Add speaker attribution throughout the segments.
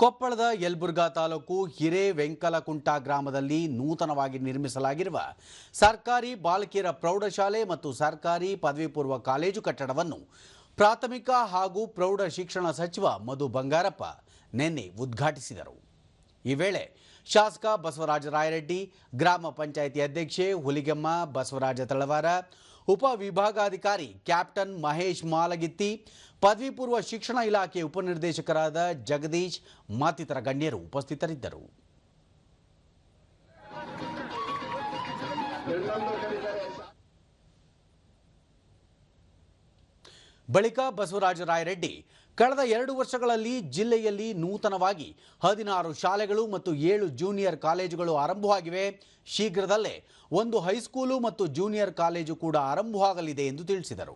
Speaker 1: ಕೊಪ್ಪಳದ ಯಲ್ಬುರ್ಗಾ ತಾಲೂಕು ಹಿರೇವೆಂಕಲಕುಂಟ ಗ್ರಾಮದಲ್ಲಿ ನೂತನವಾಗಿ ನಿರ್ಮಿಸಲಾಗಿರುವ ಸರ್ಕಾರಿ ಬಾಲಕಿಯರ ಪ್ರೌಢಶಾಲೆ ಮತ್ತು ಸರ್ಕಾರಿ ಪದವಿ ಪೂರ್ವ ಕಾಲೇಜು ಕಟ್ಟಡವನ್ನು ಪ್ರಾಥಮಿಕ ಹಾಗೂ ಪ್ರೌಢ ಶಿಕ್ಷಣ ಸಚಿವ ಮಧು ಬಂಗಾರಪ್ಪ ನಿನ್ನೆ ಉದ್ಘಾಟಿಸಿದರು. ಈ ವೇಳೆ ಶಾಸಕ ಬಸವರಾಜ ರಾಯರೆಡ್ಡಿ, ಗ್ರಾಮ ಪಂಚಾಯಿತಿ ಅಧ್ಯಕ್ಷೆ ಹುಲಿಗೆಮ್ಮ, ಬಸವರಾಜ ತಳವಾರ ಉಪವಿಭಾಗಾಧಿಕಾರಿ ಕ್ಯಾಪ್ಟನ್ ಮಹೇಶ್ ಮಾಲಗಿತ್ತಿ, ಪದವಿ ಪೂರ್ವ ಶಿಕ್ಷಣ ಇಲಾಖೆ ಉಪನಿರ್ದೇಶಕರಾದ ಜಗದೀಶ್ ಮತ್ತಿತರ ಗಣ್ಯರು ಉಪಸ್ಥಿತರಿದ್ದರು. ಬಳಿಕ ಬಸವರಾಜ ರಾಯರೆಡ್ಡಿ ಕಳೆದ ಎರಡು ವರ್ಷಗಳಲ್ಲಿ ಜಿಲ್ಲೆಯಲ್ಲಿ ನೂತನವಾಗಿ ಹದಿನಾರು ಶಾಲೆಗಳು ಮತ್ತು ಏಳು ಜೂನಿಯರ್ ಕಾಲೇಜುಗಳು ಆರಂಭವಾಗಿವೆ. ಶೀಘ್ರದಲ್ಲೇ ಒಂದು ಹೈಸ್ಕೂಲು ಮತ್ತು ಜೂನಿಯರ್ ಕಾಲೇಜು ಕೂಡ ಆರಂಭವಾಗಲಿದೆ ಎಂದು ತಿಳಿಸಿದರು.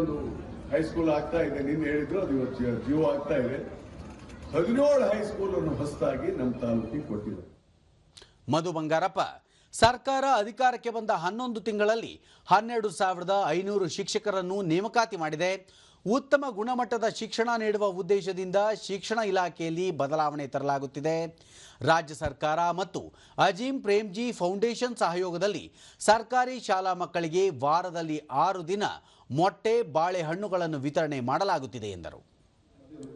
Speaker 2: ಒಂದು ಹೈಸ್ಕೂಲ್ ಆಗ್ತಾ ಇದೆ. ನಿನ್ನೆ ಹೇಳಿದ್ರು ಅದು ಇವತ್ತು ಜೀವ- ಆಗ್ತಾ ಇದೆ. ಹದಿನೇಳು ಹೈಸ್ಕೂಲ್ ಅನ್ನು ಹೊಸದಾಗಿ ನಮ್ಮ ತಾಲೂಕಿಗೆ ಕೊಟ್ಟಿದ್ದಾರೆ.
Speaker 1: ಮಧು ಬಂಗಾರಪ್ಪ ಸರ್ಕಾರ ಅಧಿಕಾರಕ್ಕೆ ಬಂದ ಹನ್ನೊಂದು ತಿಂಗಳಲ್ಲಿ ಹನ್ನೆರಡು ಸಾವಿರದ ಐನೂರು ಶಿಕ್ಷಕರನ್ನು ನೇಮಕಾತಿ ಮಾಡಿದೆ. ಉತ್ತಮ ಗುಣಮಟ್ಟದ ಶಿಕ್ಷಣ ನೀಡುವ ಉದ್ದೇಶದಿಂದ ಶಿಕ್ಷಣ ಇಲಾಖೆಯಲ್ಲಿ ಬದಲಾವಣೆ ತರಲಾಗುತ್ತಿದೆ. ರಾಜ್ಯ ಸರ್ಕಾರ ಮತ್ತು ಅಜೀಂ ಪ್ರೇಮ್ಜಿ ಫೌಂಡೇಶನ್ ಸಹಯೋಗದಲ್ಲಿ ಸರ್ಕಾರಿ ಶಾಲಾ ಮಕ್ಕಳಿಗೆ ವಾರದಲ್ಲಿ ಆರು ದಿನ ಮೊಟ್ಟೆ, ಬಾಳೆಹಣ್ಣುಗಳನ್ನು ವಿತರಣೆ ಮಾಡಲಾಗುತ್ತಿದೆ ಎಂದರು.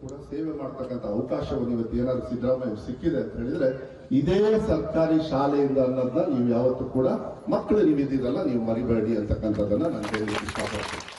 Speaker 3: ಕೂಡ ಸೇವೆ ಮಾಡ್ತಕ್ಕಂಥ ಅವಕಾಶವನ್ನು ಇವತ್ತು ಏನಾದ್ರು ಸಿದ್ದರಾಮಯ್ಯ ಸಿಕ್ಕಿದೆ ಅಂತ ಹೇಳಿದ್ರೆ, ಇದೇ ಸರ್ಕಾರಿ ಶಾಲೆಯಿಂದ ಅನ್ನೋದನ್ನ ನೀವು ಯಾವತ್ತೂ ಕೂಡ ಮಕ್ಕಳು ನೀವು ಇದ್ದೀರಲ್ಲ ನೀವು ಮರಿಬೇಡಿ ಅಂತಕ್ಕಂಥದ್ದನ್ನ ನಾನು ಹೇಳಲಿಕ್ಕೆ ಇಷ್ಟಪಡ್ತೀನಿ.